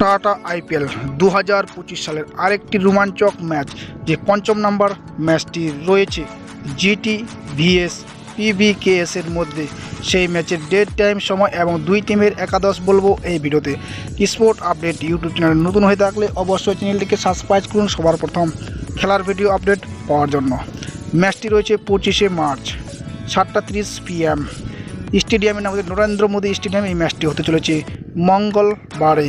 Tata IPL দু হাজার পঁচিশ সালের আরেকটি রোমাঞ্চক ম্যাচ, যে পঞ্চম নাম্বার ম্যাচটি রয়েছে জিটি ভিএস পিবিকেএস এর মধ্যে। সেই ম্যাচের ডেট টাইম সময় এবং দুই টিমের একাদশ বলব এই ভিডিওতে। স্পোর্ট আপডেট ইউটিউব চ্যানেল নতুন হয়ে থাকলে অবশ্যই চ্যানেলটিকে সাবস্ক্রাইব করুন সবার প্রথম খেলার ভিডিও আপডেট পাওয়ার জন্য। ম্যাচটি রয়েছে পঁচিশে মার্চ সাতটা তিরিশ পিএম স্টেডিয়ামের নাম হচ্ছে নরেন্দ্র মোদী স্টেডিয়ামে। এই ম্যাচটি হতে চলেছে মঙ্গলবারে।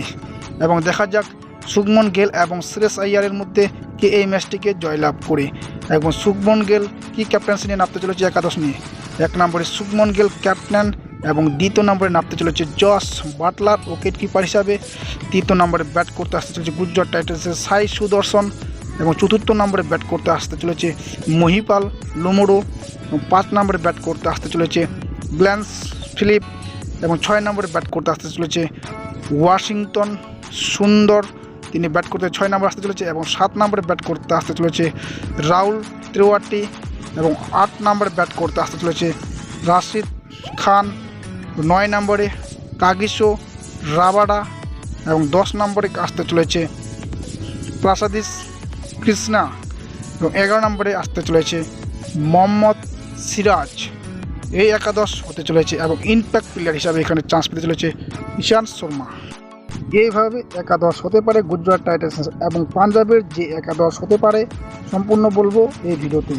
এবং দেখা যাক শুভমন গেল এবং শ্রেয়স আইয়ারের মধ্যে কে এই ম্যাচটিকে জয়লাভ করে। এবং শুভমন গেল কি ক্যাপ্টেন্সি নিয়ে নামতে চলেছে একাদশ নিয়ে? এক নম্বরে শুভমন গেল ক্যাপ্টেন এবং দ্বিতীয় নম্বরে নামতে চলেছে জস বাটলার উইকেট কিপার হিসাবে। তৃতীয় নম্বরে ব্যাট করতে আসতে চলেছে গুজরাট টাইটান্সের সাই সুদর্শন এবং চতুর্থ নম্বরে ব্যাট করতে আসতে চলেছে মহিপাল লোমোডো পাঁচ নম্বরে ব্যাট করতে আসতে চলেছে গ্ল্যান্স ফিলিপ এবং ছয় নম্বরে ব্যাট করতে আসতে চলেছে ওয়াশিংটন সুন্দর। তিনি ব্যাট করতে ছয় নম্বর আসতে চলেছে এবং সাত নম্বরে ব্যাট করতে আসতে চলেছে রাহুল ত্রিওয়াটি এবং আট নম্বরে ব্যাট করতে আসতে চলেছে রাশিদ খান। নয় নম্বরে কাগিসো রাবাডা এবং দশ নম্বরে আসতে চলেছে প্রাসাদিস কৃষ্ণা এবং এগারো নম্বরে আসতে চলেছে মোহাম্মদ সিরাজ। এই একাদশ হতে চলেছে এবং ইম্প্যাক্ট প্লেয়ার হিসাবে এখানে চান্স পেতে চলেছে ঈশান শর্মা। এইভাবে একাদশ হতে পারে গুজরাট টাইটান্স এবং পাঞ্জাবের যে একাদশ হতে পারে, সম্পূর্ণ বলব এই ভিডিওতে।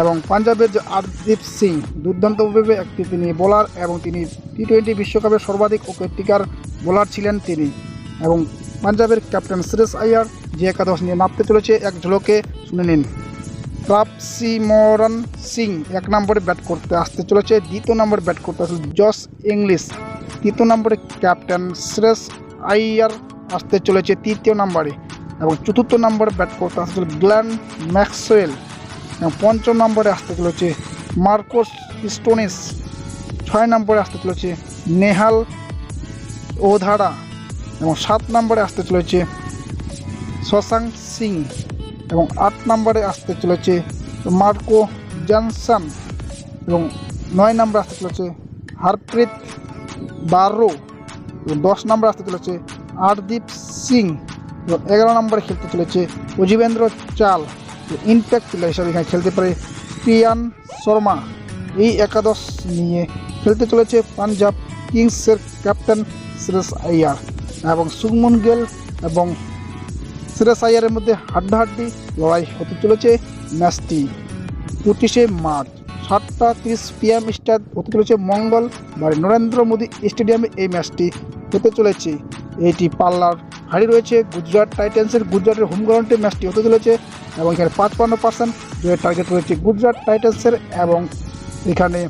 এবং পাঞ্জাবের যে আরদীপ সিং দুর্দান্তভাবে একটি তিনি বোলার এবং তিনি টি টোয়েন্টি বিশ্বকাপের সর্বাধিক উইকেটিকার বোলার ছিলেন তিনি। এবং পাঞ্জাবের ক্যাপ্টেন শ্রেয়স আইয়ার যে একাদশ নিয়ে নামতে চলেছে, এক ঝলকে শুনে নিন। প্রাপসিমরন সিং এক নম্বরে ব্যাট করতে আসতে চলেছে। দ্বিতীয় নম্বরে ব্যাট করতে আসলে জস ইংলিশ। তৃতীয় নম্বরে ক্যাপ্টেন শ্রেয়স আইয়ার আসতে চলেছে তৃতীয় নম্বরে এবং চতুর্থ নম্বরে ব্যাট করতে আসতে চলেছে গ্ল্যান ম্যাক্সওয়েল এবং পঞ্চম নম্বরে আসতে চলেছে মার্কোস স্টোনিস। ছয় নম্বরে আসতে চলেছে নেহাল ওধারা এবং সাত নম্বরে আসতে চলেছে শশাঙ্ক সিং। এবং আট নম্বরে আসতে চলেছে মার্কো জনসন এবং নয় নম্বরে আসতে চলেছে হরপ্রীত বারো এবং দশ নম্বরে আসতে চলেছে আরদীপ সিং এবং এগারো নম্বরে খেলতে চলেছে অজিবেন্দ্র চাল ইম্প্যাক্ট প্লেয়ার হিসাবে এখানে খেলতে পারে প্রিয়ান শর্মা। এই একাদশ নিয়ে খেলতে চলেছে পাঞ্জাব কিংসের ক্যাপ্টেন শ্রেয়স আইয়ার এবং সুগমন গেল এবং শ্রেয়স আইয়ারের মধ্যে হাড্ডাহাড্ডি লড়াই হতে চলেছে ম্যাচটি। পঁচিশে মার্চ, সাতটা তিরিশ পিএম স্টার হতে চলেছে মঙ্গল, বাড়ি নরেন্দ্র মোদী স্টেডিয়ামে এই ম্যাচটি হতে চলেছে। এইটি পাল্লার হারি রয়েছে, গুজরাট টাইটান্সের গুজরাটের হোম গ্রাউন্ডে ম্যাচটি হতে চলেছে এবং এখানে পাঁচপান্ন পার্সেন্ট জয়ের টার্গেট রয়েছে গুজরাট টাইটান্সের এবং এখানে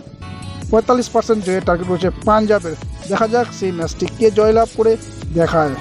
পঁয়তাল্লিশ পার্সেন্ট জয়ের টার্গেট রয়েছে পাঞ্জাবের। দেখা যাক সেই ম্যাচটি কে জয়লাভ করে দেখায়।